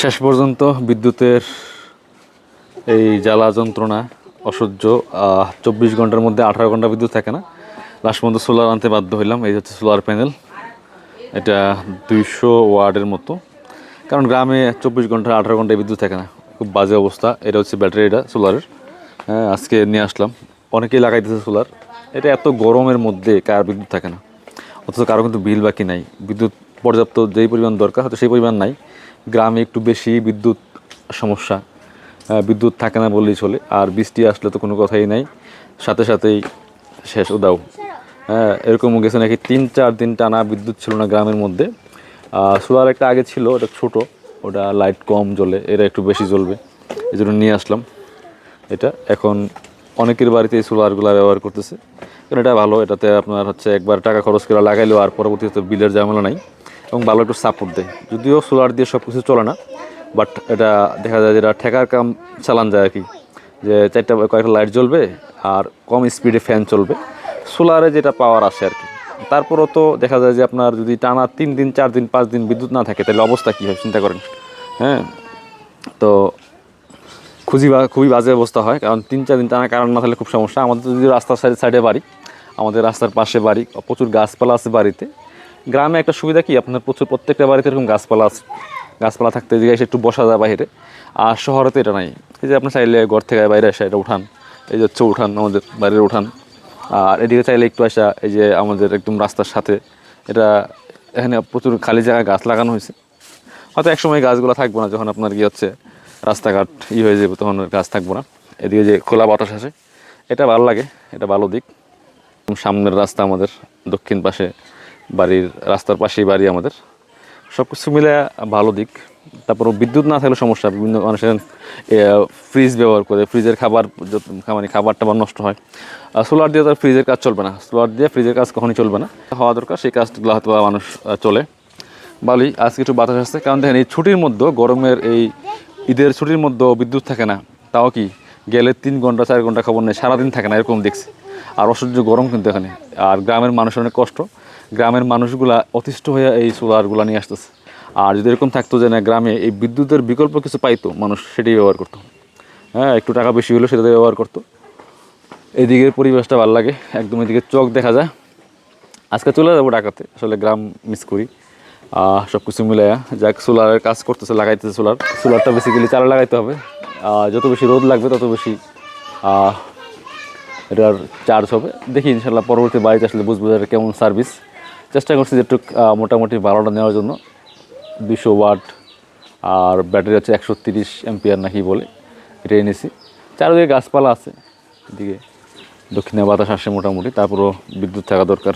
শেষ পর্যন্ত বিদ্যুতের এই জ্বালা যন্ত্রণা অসহ্য চব্বিশ ঘণ্টার মধ্যে আঠারো ঘণ্টা বিদ্যুৎ থাকে না। লাস্ট পর্যন্ত সোলার আনতে বাধ্য হইলাম, এই হচ্ছে সোলার প্যানেল এটা দুইশো ওয়ার্ডের মতো। কারণ গ্রামে চব্বিশ ঘণ্টা, আঠারো ঘন্টায় বিদ্যুৎ থাকে না। খুব বাজে অবস্থা। এটা হচ্ছে ব্যাটারিটা সোলারের হ্যাঁ আজকে নিয়ে আসলাম। অনেকেই লাগাইতেছে সোলার এটা এত গরমের মধ্যে কার বিদ্যুৎ থাকে না। অথচ কারও কিন্তু বিল বাকি নাই। বিদ্যুৎ পর্যাপ্ত যেই পরিমাণ দরকার, হয়তো সেই পরিমাণ নাই। গ্রামে একটু বেশি বিদ্যুৎ সমস্যা বিদ্যুৎ থাকে না বললেই চলে, আর বৃষ্টি আসলে তো কোনো কথাই নাই। সাথে সাথেই শেষ উদাও। হ্যাঁ এরকমও গেছে নাকি তিন চার দিন টানা বিদ্যুৎ ছিল না গ্রামের মধ্যে। সোলার একটা আগে ছিল, ওটা ছোট, ওটা লাইট কম জ্বলে এরা একটু বেশি জ্বলবে এই জন্য নিয়ে আসলাম এটা। এখন অনেকের বাড়িতে এই সোলারগুলো ব্যবহার করতেছে। কারণ এটা ভালো, এটাতে আপনার হচ্ছে একবার টাকা খরচ করে লাগাইলেও আর পরবর্তীতে বিলের ঝামেলা নাই। এবং ভালো একটু সাপোর্ট দেয়। যদিও সোলার দিয়ে সব কিছু চলে না বাট এটা দেখা যায় যেটা ঠেকার কাম চালান যায় আর কি। যে চারটা কয়েকটা লাইট জ্বলবে আর কম স্পিডে ফ্যান চলবে। সোলারে যেটা পাওয়ার আসে আর কি। তারপরও তো দেখা যায় যে আপনার যদি টানা তিন দিন, চার দিন, পাঁচ দিন বিদ্যুৎ না থাকে, তাহলে অবস্থা কী হয় চিন্তা করেন। হ্যাঁ? তো খুবই খুবই বাজে অবস্থা হয়, কারণ তিন, চার দিন টানা কারণ না থাকলে খুব সমস্যা। আমাদের যদি রাস্তার সাইডে সাইডে বাড়ি, আমাদের রাস্তার পাশে বাড়ি, প্রচুর গাছপালা আছে বাড়িতে। গ্রামে একটা সুবিধা কি? আপনার প্রচুর প্রত্যেকটা বাড়িতে এরকম গাছপালা আছে। গাছপালা থাকতে যে এসে একটু বসা যায় বাইরে। আর শহরে তো এটা নাই। এই যে আপনি চাইলে ঘর থেকে বাইরে এসে এটা উঠান। এই যে হচ্ছে উঠান, আমাদের বাড়ির উঠান। আর এদিকে চাইলে একটু আসা, এই যে আমাদের একদম রাস্তার সাথে। এটা এখানে প্রচুর খালি জায়গায় গাছ লাগানো হয়েছে। হয়তো একসময় গাছগুলো থাকব না, যখন আপনার কি হচ্ছে রাস্তাঘাট ই হয়ে যাবে, তখন গাছ থাকব না। এদিকে যে খোলা বাতাস আছে এটা ভালো লাগে, এটা ভালো দিক। সামনের রাস্তা আমাদের দক্ষিণ পাশে বাড়ির রাস্তার পাশেই বাড়ি আমাদের। সব কিছু মিলে ভালো দিক। তারপর বিদ্যুৎ না থাকলে সমস্যা, বিভিন্ন মানুষের ফ্রিজ ব্যবহার করে ফ্রিজের খাবার মানে খাবার টাবার নষ্ট হয়। সোলার দিয়ে তার ফ্রিজের কাজ চলবে না। সোলার দিয়ে ফ্রিজের কাজ কখনই চলবে না। হওয়া দরকার, সেই কাজগুলো হয়তো মানুষ চলে। ভালোই আজকে একটু বাতাস আসছে, কারণ দেখেন এই ছুটির মধ্যে গরমের এই ঈদের ছুটির মধ্যে বিদ্যুৎ থাকে না। তাও কি, গেলে তিন ঘণ্টা, চার ঘণ্টা খবর নেই, সারাদিন থাকে না, এরকম দেখছি। আর অসহ্য গরম কিন্তু এখানে। আর গ্রামের মানুষের অনেক কষ্ট। গ্রামের মানুষগুলা অতিষ্ঠ হয়ে এই সোলারগুলো নিয়ে আসতেছে। আর যদি এরকম থাকতো যে না, গ্রামে এই বিদ্যুতের বিকল্প কিছু পাইতো, মানুষ সেটাই ব্যবহার করতো। হ্যাঁ একটু টাকা বেশি হলেও সেটা দিয়ে ব্যবহার করতো। এদিকের পরিবেশটা ভালো লাগে, একদম এদিকে চোখ দেখা যায়। আজকে চলে যাব ঢাকাতে, আসলে গ্রাম মিস করি। সব কিছু মিলে যাক, সোলারের কাজ করতেছে, লাগাইতেছে সোলার। সোলারটা বেসিক্যালি চালা লাগাইতে হবে। যত বেশি রোদ লাগবে, তত বেশি এটার চার্জ হবে। দেখি ইনশাল্লাহ পরবর্তী বাড়িতে আসলে বুঝব কেমন সার্ভিস চেষ্টা করছি যে একটু মোটামুটি বারোটা নেওয়ার জন্য। দুশো ওয়াট, আর ব্যাটারি হচ্ছে একশো তিরিশ এমপিয়ার নাকি বলে এটা এনেছি। চারিদিকে গাছপালা আছে, এদিকে দক্ষিণে বাতাস আসে মোটামুটি, তারপরও বিদ্যুৎ থাকা দরকার।